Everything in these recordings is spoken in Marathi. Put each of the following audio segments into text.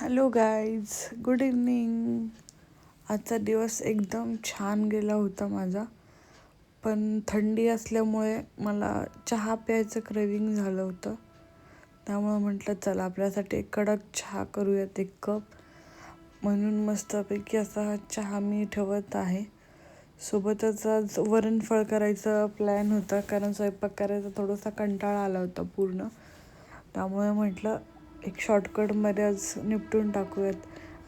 हॅलो गाईज गुड इव्हनिंग आजचा दिवस एकदम छान गेला होता माझा. पण थंडी असल्यामुळे मला चहा प्यायचं क्रेविंग झालं होतं. त्यामुळं म्हटलं चला आपल्यासाठी एक कडक चहा करूयात एक कप. म्हणून मस्तपैकी असा चहा मी ठेवत आहे. सोबतच आज वरणफळ करायचा प्लॅन होता. कारण स्वयंपाक करायचा थोडासा कंटाळा आला होता पूर्ण. त्यामुळे म्हटलं एक शॉर्टकटमध्ये आज निपटून टाकूयात.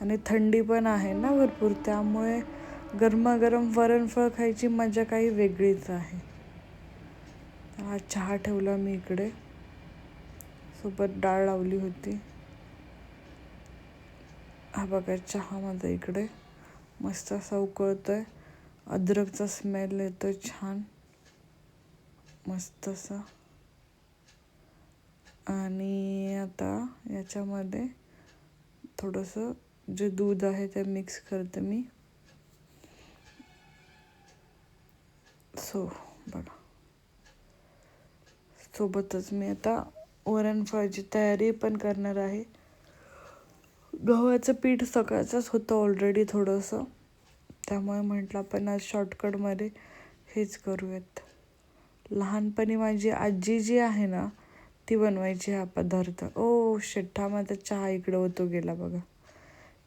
आणि थंडी पण आहे ना भरपूर त्यामुळे गरमागरम वरणफळ खायची मजा काही वेगळीच आहे. हा आज चहा ठेवला मी इकडे. सोबत डाळ लावली होती. हा बघा चहा माझा इकडे. मस्त असा उकळतो आहे अद्रकचा स्मेल येतो छान. मस्त असा. आणि आता याच्यामध्ये थोडंसं जे दूध आहे ते मिक्स करते मी. सो बघा. सोबतच मी आता वरण फळाची तयारी पण करणार आहे. गव्हाचं पीठ सकाळचंच होतं ऑलरेडी थोडंसं. त्यामुळे म्हटलं आपण आज शॉर्टकटमध्ये हेच करूयात. लहानपणी माझी आजी जी आहे ना ती बनवायची हा पदार्थ. ओ शेठा माझा चहा इकडं होतो गेला बघा.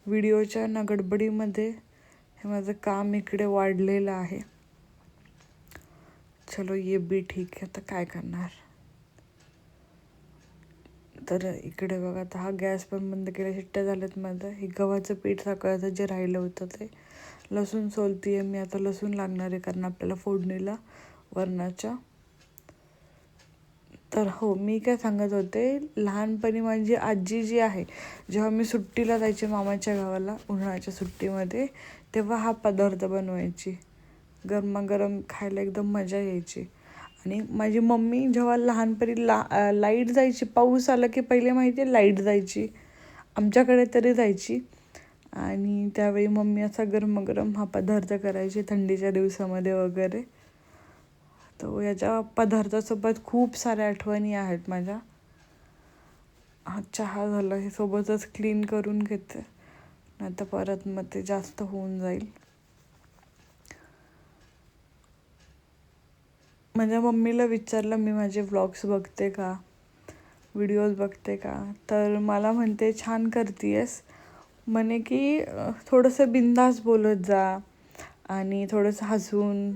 व्हिडिओच्या ना गडबडीमध्ये हे माझं काम इकडे वाढलेलं आहे. चलो ये बी ठीक आहे. आता काय करणार? तर इकडे बघा आता हा गॅस पण बंद केला. शिट्ट्या झाल्यात माझं. हे गव्हाचं पीठ सकाळचं जे राहिलं होतं ते लसूण सोलती आहे मी आता लसूण लागणार आहे कारण आपल्याला फोडणीला वरणाच्या. तर हो मी काय सांगत होते लहानपणी माझी आजी जी आहे जेव्हा मी सुट्टीला जायचे मामाच्या गावाला उन्हाळ्याच्या सुट्टीमध्ये तेव्हा हा पदार्थ बनवायची. गरमागरम खायला एकदम मजा यायची. आणि माझी मम्मी जेव्हा लहानपणी ला लाइट जायची पाऊस आला की पहिले माहिती आहे लाइट जायची. आमच्याकडे तरी जायची. आणि त्यावेळी मम्मी असा गरमागरम हा पदार्थ करायची थंडीच्या दिवसामध्ये वगैरे. तो याच्या पदार्थासोबत खूप साऱ्या आठवणी आहेत माझ्या. हा चहा झाला हे सोबतच क्लीन करून घेते. नाही तर परत मग ते जास्त होऊन जाईल. माझ्या मम्मीला विचारलं मी माझे व्लॉग्स बघते का? व्हिडिओज बघते का? तर मला म्हणते छान करतीयस. म्हणे की थोडंसं बिंदास बोलत जा आणि थोडंसं हसून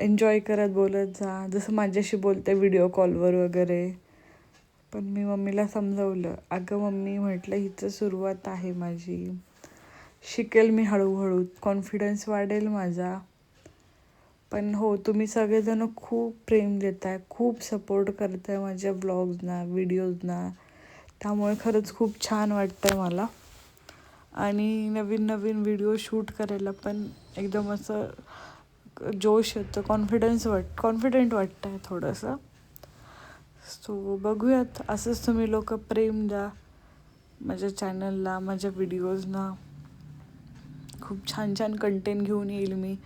एन्जॉय करत बोलत जा. जसं माझ्याशी बोलते व्हिडिओ कॉलवर वगैरे. पण मी मम्मीला समजवलं. अगं मम्मी म्हटलं हिचं सुरुवात आहे माझी. शिकेल मी हळूहळू. कॉन्फिडन्स वाढेल माझा. पण हो तुम्ही सगळेजण खूप प्रेम देताय. खूप सपोर्ट करताय माझ्या ब्लॉग्सना व्हिडिओजना त्यामुळे खरंच खूप छान वाटतं आहे मला. आणि नवीन नवीन व्हिडिओ शूट करायला पण एकदम असं जोश येतं कॉन्फिडन्स वाट कॉन्फिडंट वाटतं आहे थोडंसं. सो बघूयात असंच तुम्ही लोक प्रेम द्या माझ्या चॅनलला माझ्या व्हिडिओजना खूप छान छान कंटेंट घेऊन येईल मी.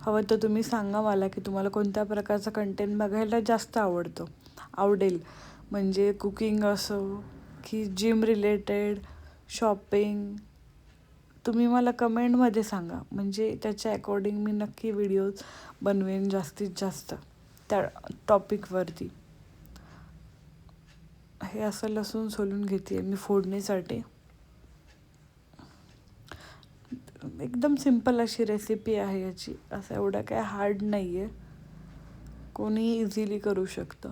हवं तर तुम्ही सांगा मला की तुम्हाला कोणत्या प्रकारचा कंटेंट बघायला जास्त आवडतो आवडेल. म्हणजे कुकिंग असो की जिम रिलेटेड शॉपिंग तुम्ही मला कमेंटमध्ये सांगा. म्हणजे त्याच्या अकॉर्डिंग मी नक्की व्हिडिओज बनवेन जास्तीत जास्त त्या टॉपिकवरती हे असं लसूण सोलून घेते मी फोडणीसाठी. एकदम सिंपल अशी रेसिपी आहे याची. असं एवढं काय हार्ड नाही आहे कोणी इझिली करू शकतं.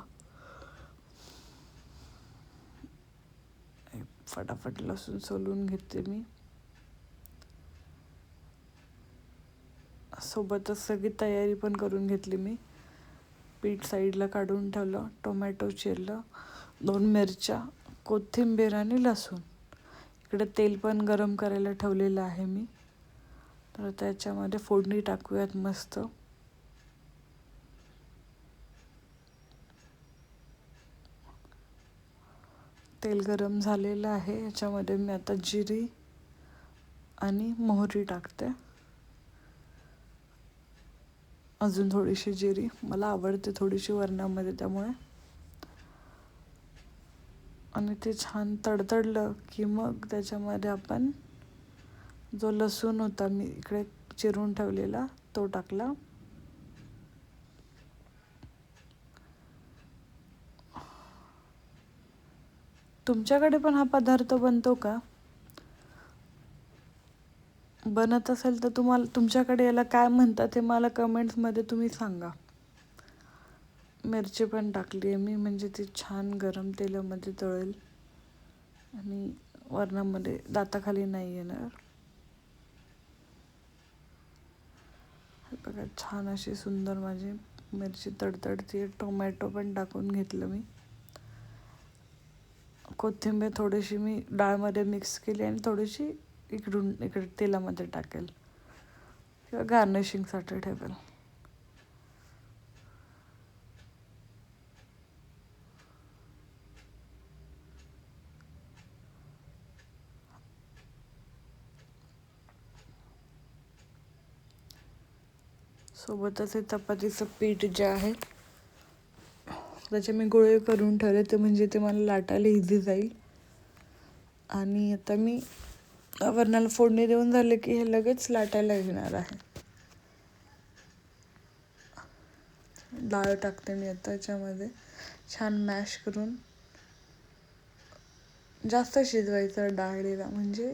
फटाफट लसूण सोलून घेते मी. सोबतच सगळी तयारी पण करून घेतली मी. पीठ साईडला काढून ठेवलं टोमॅटो चिरलं दोन मिरच्या कोथिंबीर आणि लसूण. इकडे तेल पण गरम करायला ठेवलेलं आहे मी. तर त्याच्यामध्ये फोडणी टाकूयात मस्त. तेल गरम झालेलं आहे याच्यामध्ये मी आता जिरी आणि मोहरी टाकते. अजून थोडीशी जिरी. मला आवडते थोडीशी वरणामध्ये त्यामुळे. आणि ते छान तडतडलं की मग त्याच्यामध्ये आपण जो लसूण होता मी इकडे चिरून ठेवलेला तो टाकला. तुमच्याकडे पण हा पदार्थ बनतो का? बनत असेल तर तुम्हाला तुमच्याकडे याला काय म्हणतात ते मला कमेंट्समध्ये तुम्ही सांगा. मिरची पण टाकली आहे मी म्हणजे ती छान गरम तेलामध्ये तळेल. आणि वरणामध्ये दाताखाली नाही येणार. बघा छान अशी सुंदर माझी मिरची तडतडती टोमॅटो पण टाकून घेतलं मी. कोथिंबीर थोडीशी मी डाळमध्ये मिक्स केली आणि थोडीशी इकडून इकडे तेलामध्ये टाकेल. किंवा गार्निशिंगसाठी ठेवेल. सोबतच हे चपातीचं पीठ जे आहे त्याचे मी गोळे करून ठेवले ते म्हणजे ते मला लाटायला इझी जाईल. आणि आता मी वरणाला फोडणी देऊन झाले की हे लगेच लाटायला घेणार आहे. डाळ टाकते मी आता याच्यामध्ये. छान मॅश करून. जास्त शिजवायचं डाळीला म्हणजे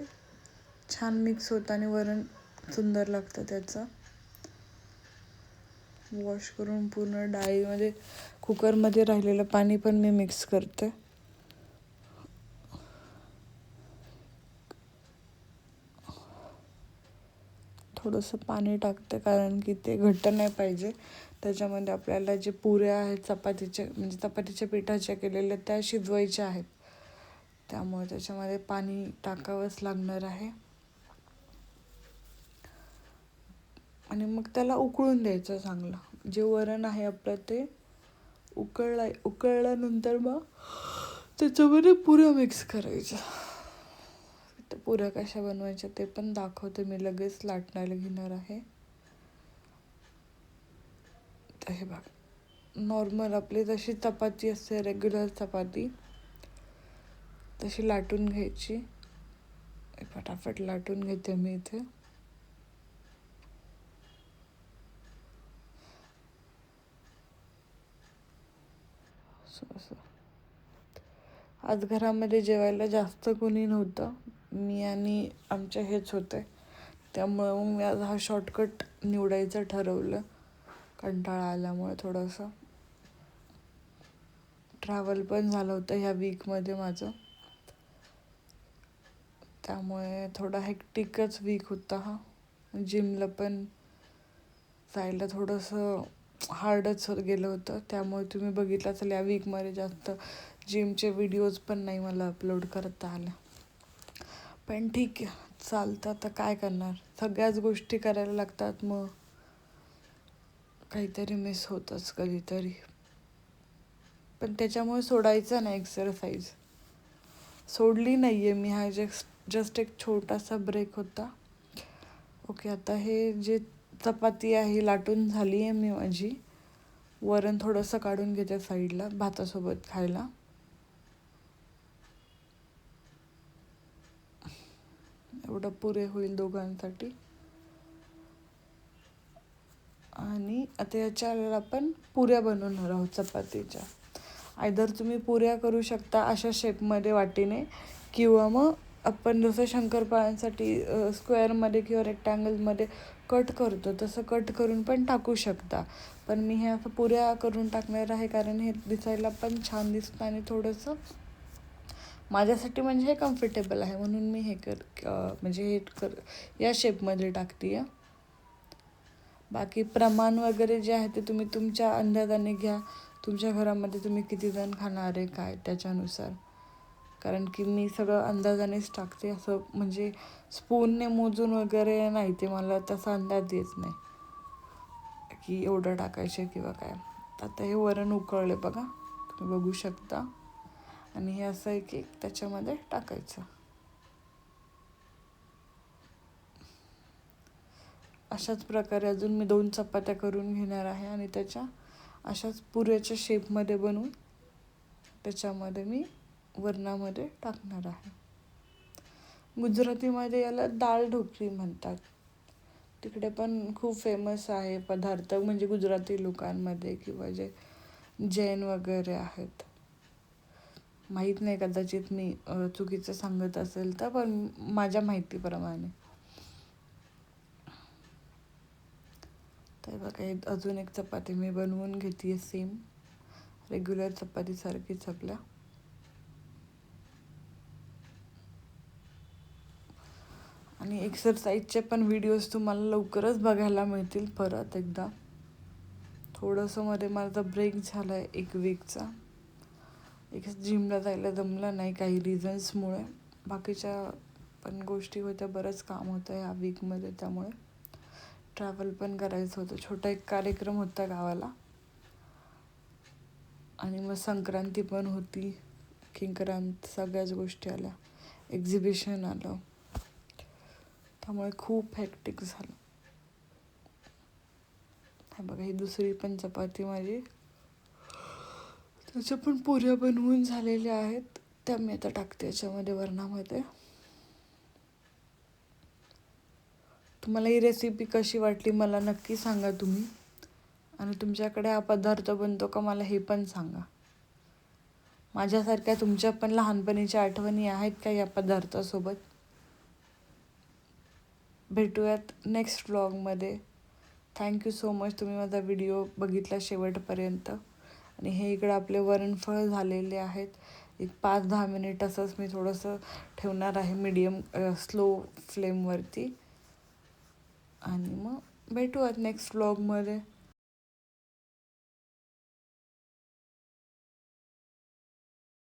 छान मिक्स होतं आणि वरण सुंदर लागतं त्याचं. वॉश करून पूर्ण डाळीमध्ये म्हणजे कुकरमध्ये राहिलेलं पाणी पण मी मिक्स करते. थोडंसं पाणी टाकते कारण की ते घट्ट नाही पाहिजे. त्याच्यामध्ये आपल्याला जे पुऱ्या आहेत चपातीचे म्हणजे चपातीच्या पिठाच्या केलेल्या त्या शिजवायच्या आहेत. त्यामुळे त्याच्यामध्ये पाणी टाकावंच लागणार आहे. आणि मग त्याला उकळून द्यायचं चांगलं. जे वरण आहे आपलं ते उकळला उकळल्यानंतर मग त्याच्यामध्ये पुऱ्या मिक्स करायच्या. पुऱ्या कशा बनवायच्या ते पण दाखवते मी लगेच लाटण्याला घेणार आहे. तर हे बघ नॉर्मल आपली जशी चपाती असते रेग्युलर चपाती तशी लाटून घ्यायची. फटाफट लाटून घेते मी इथे. असं. आज घरामध्ये जेवायला जास्त कोणी नव्हतं. मी आणि आमचे हेच होते. त्यामुळं मग मी आज हा शॉर्टकट निवडायचं ठरवलं. कंटाळा आल्यामुळे थोडंसं. ट्रॅव्हल पण झालं होतं ह्या वीकमध्ये माझं. त्यामुळे थोडा हेक्टिकच वीक होता हा. जिमला पण जायला थोडंसं हार्डच गेलं होतं. त्यामुळे तुम्ही बघितलं असेल या वीकमध्ये जास्त जिमचे व्हिडिओज पण नाही मला अपलोड करता आल्या. पण ठीक आहे. चालतं. आता काय करणार? सगळ्याच गोष्टी करायला लागतात. मग काहीतरी मिस होतंच कधीतरी. पण त्याच्यामुळे सोडायचं नाही एक्सरसाइज सोडली नाही आहे मी. हा जस्ट जस्ट एक छोटासा ब्रेक होता. ओके आता हे जे चपाती आहे लाटून झाली आहे मी माझी. वरण थोडंसं काढून घेते साईडला भातासोबत खायला. एवढं पुरे होईल दोघांसाठी. आणि आता याच्या आपण पुऱ्या बनवणार आहोत चपातीच्या. आयदर तुम्ही पुऱ्या करू शकता अशा शेपमध्ये वाटीने. किंवा मग आपण जसं शंकरपाळ्यांसाठी स्क्वेअरमध्ये किंवा रेक्टँगलमध्ये कट करतो तसं कट करून पण टाकू शकता. पण मी हे असं पुऱ्या करून टाकणार आहे कारण हे दिसायला पण छान दिसतं आणि थोडंसं माझ्यासाठी म्हणजे हे कम्फर्टेबल आहे. म्हणून मी हे कर म्हणजे हे कर या शेपमध्ये टाकते आहे बाकी प्रमाण वगैरे जे आहे ते तुम्ही तुमच्या अंदाजाने घ्या. तुमच्या घरामध्ये तुम्ही किती जण खाणार आहे काय त्याच्यानुसार. कारण की मी सगळं अंदाजानेच टाकते. असं म्हणजे स्पूनने मोजून वगैरे नाही ते मला तसा अंदाज येत नाही. की एवढं टाकायचे किंवा काय. आता हे वरण उकळले बघा. तुम्ही बघू शकता. आणि हे असं एक एक त्याच्यामध्ये टाकायचं. अशाच प्रकारे अजून मी दोन चपात्या करून घेणार आहे आणि त्याच्या अशाच पुऱ्याच्या शेपमध्ये बनवून त्याच्यामध्ये मी वरणामध्ये टाकणार आहे. गुजरातीमध्ये याला दाल ढोकळी म्हणतात. तिकडे पण खूप फेमस आहे पदार्थ म्हणजे गुजराती लोकांमध्ये किंवा जे जैन वगैरे आहेत. माहीत नाही कदाचित मी चुकीचं सांगत असेल तर पण माझ्या माहितीप्रमाणे. तर बघा अजून एक चपाती मी बनवून घेते सेम रेग्युलर चपातीसारखीच आपल्या. आणि एक्सरसाइजचे पण व्हिडिओज तुम्हाला लवकरच बघायला मिळतील परत एकदा. थोडंसं मध्ये माझा ब्रेक झाला आहे एक वीकचा एक जिमला जायला जमलं नाही काही रिझन्समुळे बाकीच्या पण गोष्टी होत्या बरंच काम होतं या वीकमध्ये त्यामुळे. ट्रॅव्हल पण करायचं होतं. छोटा एक कार्यक्रम होता गावाला. आणि मग संक्रांती पण होती. किंक्रांत सगळ्याच गोष्टी आल्या. एक्झिबिशन आलं. त्यामुळे खूप हॅक्टिक झालं. हे बघा ही दुसरी पण चपाती माझी. त्याच्या पण पुऱ्या बनवून झालेल्या आहेत. त्या मी आता टाकते याच्यामध्ये वरणामध्ये. तुम्हाला ही रेसिपी कशी वाटली मला नक्की सांगा तुम्ही. आणि तुमच्याकडे हा पदार्थ बनतो का मला हे पण सांगा. माझ्यासारख्या तुमच्या पण लहानपणीच्या आठवणी आहेत का या पदार्थासोबत? भेटूयात नेक्स्ट व्लॉगमध्ये थँक्यू सो मच तुम्ही माझा व्हिडिओ बघितला शेवटपर्यंत. आणि हे इकडं आपले वरणफळ झालेले आहेत. एक पाच दहा मिनिट असंच मी थोडंसं ठेवणार आहे मीडियम स्लो फ्लेमवरती आणि मग भेटूयात नेक्स्ट व्लॉगमध्ये